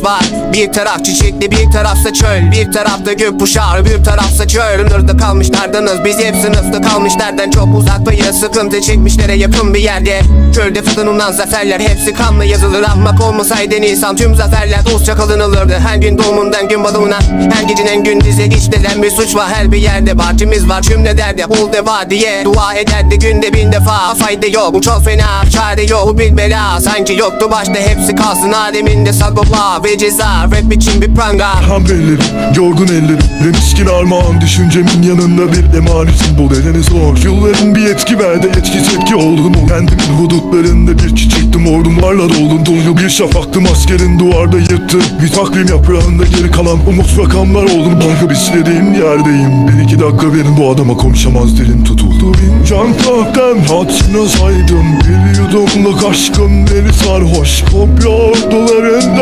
Spot. Bir taraf çiçekli bir tarafsa çöl. Bir tarafta gökkuşağı bir tarafsa çöl. Sınırda kalmışlardınız biz hep sınıfta kalmışlardan Çok uzaktayız. Sıkıntı çekmişlere yakın bir yerde. Çölde fıtınılan zaferler hepsi kanla yazılır. Ahmak olmasaydı Nisan tüm zaferler dostça kılınılırdı Her gün doğumundan gün batımına Her gecenin gündüze işlenen bir suç var. Her bir yerde Bahçemiz var cümle derdi? Bul deva diye Dua ederdi. Günde bin defa Fayda yok bu çok fena. Çare yok bela. Sanki yoktu başta hepsi kalsın aleminde sagopa ve ceza Rap için bir pranga Ham ellerim, yorgun ellerim. Ve miskin armağan düşüncemin yanında bir emanetim Bu nedeni zor. Yılların bir etki verdi etki tepki oldum Kendimin hudutlarında bir çiçektim Ordumlarla doldum. Dolu bir şafaktım Askerin duvarda yırttım Bir takvim yaprağında geri kalan umut rakamlar oldum. Banka istediğim yerdeyim. Bir iki dakika verin bu adama konuşamaz dilim tutuldu. Bin can tahten hatırına saydım. Bir yudumluk aşkın beni sarhoş. Kopya orduların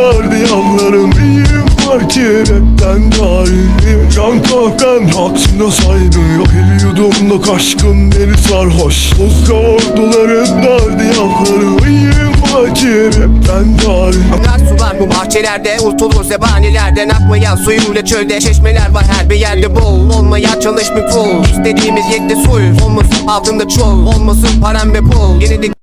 hatırına saydım Bir yudumluk aşkın beni sarhoş. Kopya orduların derdi yanlarım İyiyim var ki rapten dahilim Akar sular bu bahçelerde Unutulur zebanilerden akmayan suyuyla çölde Çeşmeler var her bir yerde bol. Olmaya çalış bir pul İstediğimiz yekte suyuz Olmasın altında çol Olmasın param ve Yine de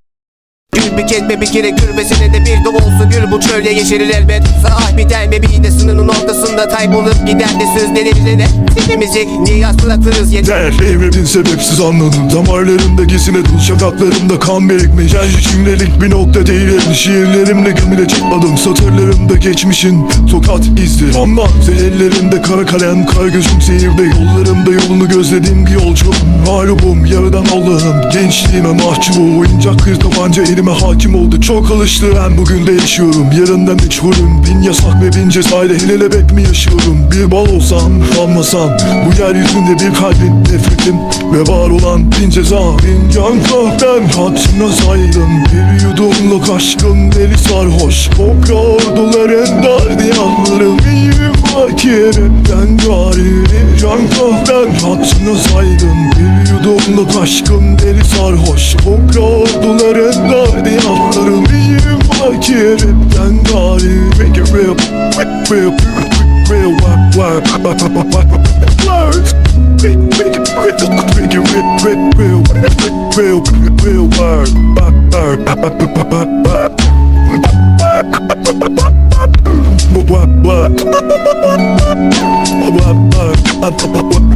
Gül bir kez be bir kere kürbesine de bir de olsun. Gül bu çölde yeşerir elbet. Sağ bir derbe bir de sınırın ortasında kaybolup gider de sözlerimize Tipimizi niyaz bırakırız. Yeter Der evremin sebepsiz anladım. Damarlarımda gezine dul şakaklarımda kan birikmiş. Her cümlelik bir nokta değil Şiirlerimle gömülecek adım Satırlarımda geçmişin tokat izleri Ama ellerimde kara kalem kara gözüm seyirde Yollarımda yolunu gözlediğim bir yolcu Mağlubum yarıdan Allah'ım. Gençliğime mahcubu Oyuncak bir tabanca elime hakim oldu Çok alıştı. Ben bugün de yaşıyorum. Yarından meçhulüm Bin yasak ve bin cezayla hilelebek mi yaşıyorum? Bir bal olsam almasam Bu yeryüzünde bir kalbin nefretim Ve var olan bin ceza. Bin can kahven hatırına saydım. Bir yudumluk aşkın deli sarhoş. Kopya orduların derdi yanlarım İyiyim akiretten gari Kahven hatırına saydım Bir yudumluk aşkın deli sarhoş Kopya orduların derdi yanlarım İyiyim akiretten gari Make it real, real, real, wap, wap, wap, wap, wap, wap, words Make it real, make it real, real, real, real, real word Bop, bop, bop, bop, bop, bop, bop. What, what, what? What, up, up, up, up.